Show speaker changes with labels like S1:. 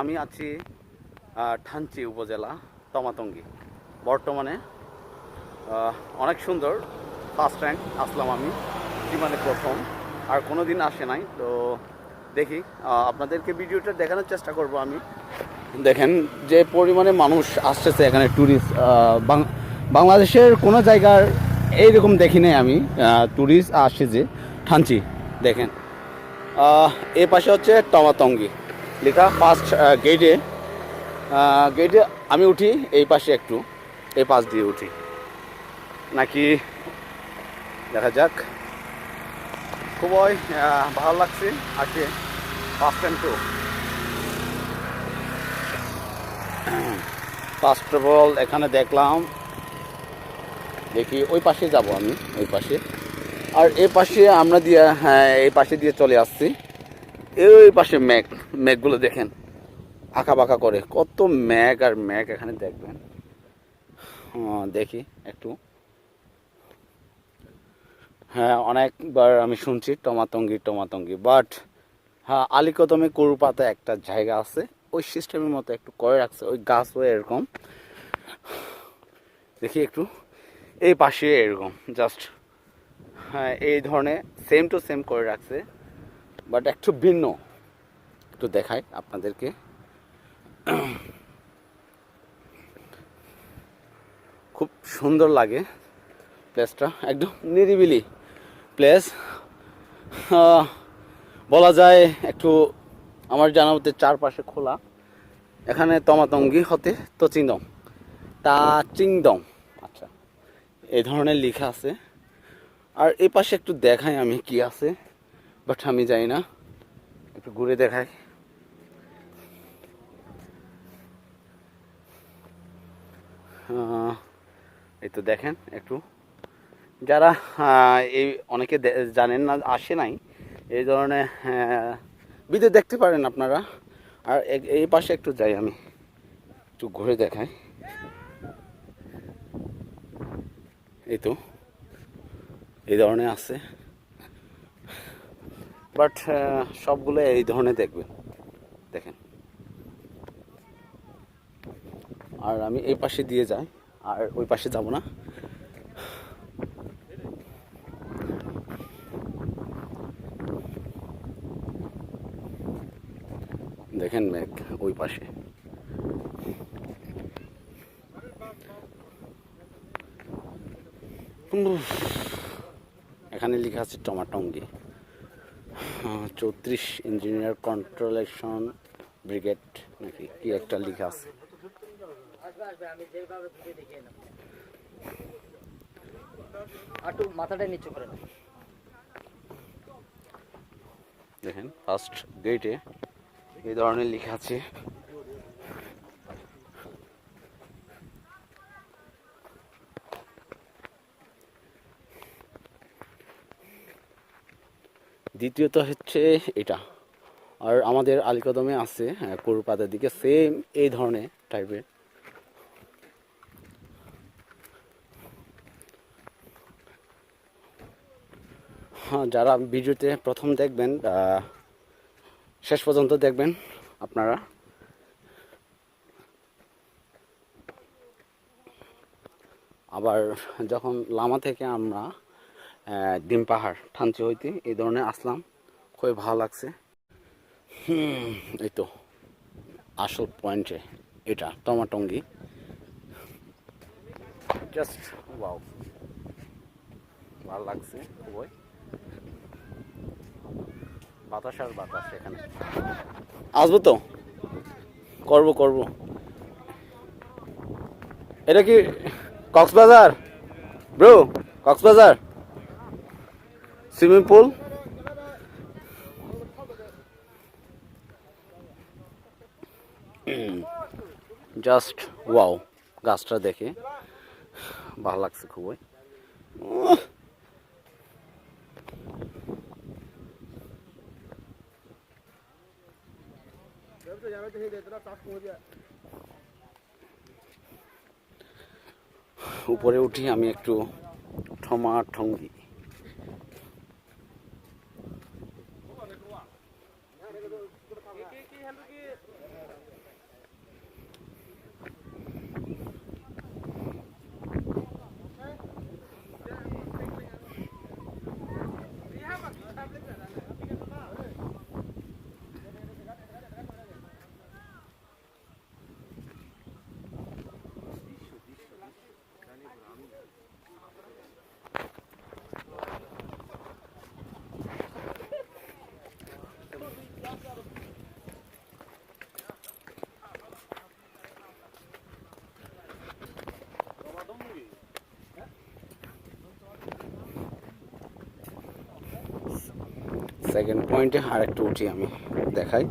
S1: আমি আছি ঠানচি উপজেলা, তমাতঙ্গি। বর্তমানে অনেক সুন্দর ফার্স্ট র্যাঙ্ক আসলাম আমি জীবনে প্রথম, আর কোনো দিন আসে নাই, তো দেখি আপনাদেরকে ভিডিওটা দেখানোর চেষ্টা করব আমি। দেখেন, যে পরিমাণে মানুষ আসতেছে এখানে ট্যুরিস্ট বাংলাদেশের কোনো জায়গার এইরকম দেখি নাই আমি ট্যুরিস্ট আসছে যে, ঠানচি, দেখেন। এ পাশে হচ্ছে টমাতঙ্গি লেখা ফার্স্ট গেটে গেটে আমি উঠি, এই পাশে একটু, এই পাশ দিয়ে উঠি। নাকি, দেখা যাক। খুবই ভালো লাগছে আজকে ফার্স্ট টাইম তো। ফার্স্ট অফ অল এখানে দেখলাম, দেখি ওই পাশে যাব আমি, ওই পাশে। আর এই পাশে আমরা দিয়ে হ্যাঁ এই পাশে দিয়ে চলে আসছি। এই পাশে ম্যাগ ম্যাগগুলো দেখেন। আঁকা বাঁকা করে। কত ম্যাগ আর ম্যাগ এখানে দেখবেন। হ্যাঁ, দেখি একটু। হ্যাঁ অনেকবার আমি শুনছি টমাতঙ্গি টমাতঙ্গি বাট হ্যাঁ আলিকদমে কুরুপাতে একটা জায়গা আছে। ওই সিস্টেমের মতো একটু করে রাখছে। ওই গাছ হয়ে এরকম। দেখি একটু। এই পাশে এরকম। জাস্ট হ্যাঁ এই ধরনের সেম টু সেম করে রাখছে। বাট একটু ভিন্ন। একটু দেখায় আপনাদেরকে। খুব সুন্দর লাগে প্লেসটা, একদম নিরিবিলি প্লেস। বলা যায় একটু আমার জানা মতে চারপাশে খোলা। এখানে তমাতঙ্গি হতে তো চিংদম। তা চিংদম আচ্ছা এই ধরনের লেখা আছে। আর এই পাশে একটু দেখাই আমি কি আছে। বাট আমি যাই না। একটু ঘুরে দেখাই। এই তো দেখেন একটু। যারা এই অনেকে জানেন না, আসে নাই। এই ধরনের বিদে দেখতে পারেন আপনারা। আর এই পাশে একটু যাই আমি। একটু ঘুরে দেখাই। এই তো। এই ধরনের আছে। বাট সবগুলো এই ধরনের দেখবেন। দেখেন। আর আমি এই পাশে দিয়ে যাই, আর ওই পাশে যাব না। দেখেন মেঘ ওই পাশে। এখানে লেখা আছে টমাটঙ্গি। চৌত্রিশ ইঞ্জিনিয়ার কন্ট্রোলেশন ব্রিগেড নাকি কি একটা লিখা আছে।
S2: মাথাটা নিচু করে
S1: দেখেন ফার্স্ট গেটে এই ধরনের লিখা আছে। দ্বিতীয়ত হচ্ছে এটা। আর আমাদের আলিকদমে আছে হ্যাঁ, কুরুপাতার দিকে সেম এই ধরনের টাইপের হ্যাঁ যারা ভিডিওতে প্রথম দেখবেন শেষ পর্যন্ত দেখবেন আপনারা। আবার যখন লামা থেকে আমরা ডিম পাহাড়, ঠানচি হইতে, এই ধরনের আসলাম। খুবই ভালো লাগছে। এই তো, আসল পয়েন্টে এটা, টমাটঙ্গি। জাস্ট ভালো লাগছে, খুবই। বাতাস আর বাতাস এখানে। আসব তো? করব করব। এটা কি Cox's Bazar? Bro, Cox's Bazar? Swimming pool just wow গাছটা দেখে। ভালো লাগছে খুবই। উপরে উঠি আমি একটু ঠমা ঠঙ্গি সেকেন্ড পয়েন্টে আর একটু উঠি আমি দেখাই।